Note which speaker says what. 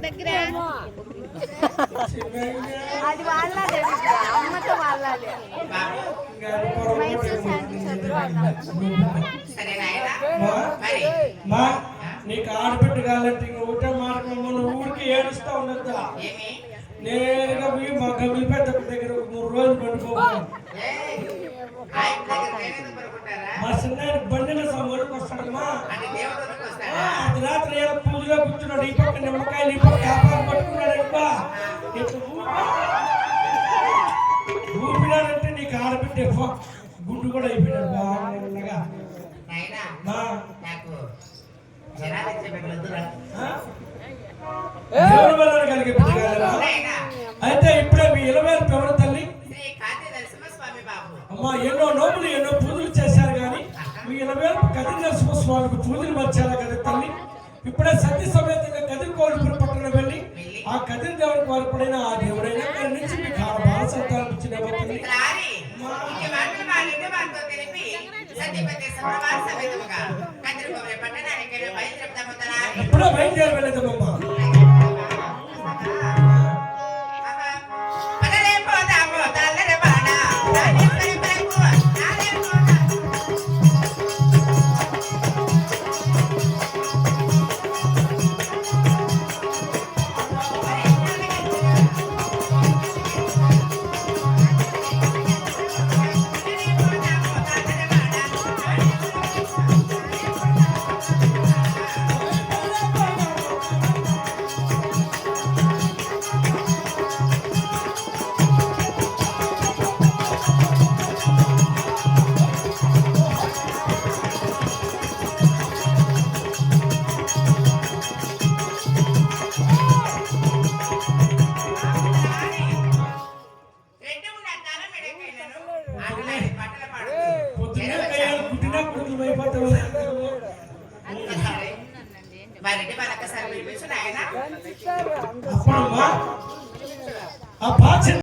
Speaker 1: దగ్గర?
Speaker 2: అది వాళ్ళదే. అమ్మతో వాళ్ళదే. మైసూర్
Speaker 3: నీకు ఆడబిడ్డ కావాలంటే ఇంక ఒకటే నువ్వు ఊరికి ఏడుస్తా ఉండద్దా?
Speaker 4: ఏమి?
Speaker 3: నేరుగా పోయి మా గమ్మి పెద్ద దగ్గర ఒక మూడు రోజులు
Speaker 4: పడుకుంటారా?
Speaker 3: మా చిన్న బండిన పూజగా కూర్చున్నాడు ఈ పక్క నిమ్మకాయలు ఈ పక్క వ్యాపారం పట్టుకున్నాడు ఎక్కువ. ఇట్లా ఊపి- ఊపినాడంటే నీకు ఆడబిడ్డ ఎక్కువ. గుడ్డు కూడా అయిపోయినాడు బాగా కలిగే అయితే ఇప్పుడే మీ ఇరవై ఎవరు తల్లి? అమ్మా ఎన్నో నోములు ఎన్నో పూజలు చేశారు కానీ మీ ఇరవై కది నరసింహస్వామికి పూజలు వచ్చారా కదా తల్లి? ఇప్పుడే సత్య సమేతంగా కదిరి కోడిపురి పట్టణ వెళ్ళి ఆ కదిరి దేవుడికి వారిపడిన ఆ దేవుడైనా గారి నుంచి మీకు ఆ బాల సంతానం ఇచ్చిన తల్లి
Speaker 4: రారి. ఇంటి వారింటి వాళ్ళకి సర్వీస్ నాయన
Speaker 3: బాధ్యత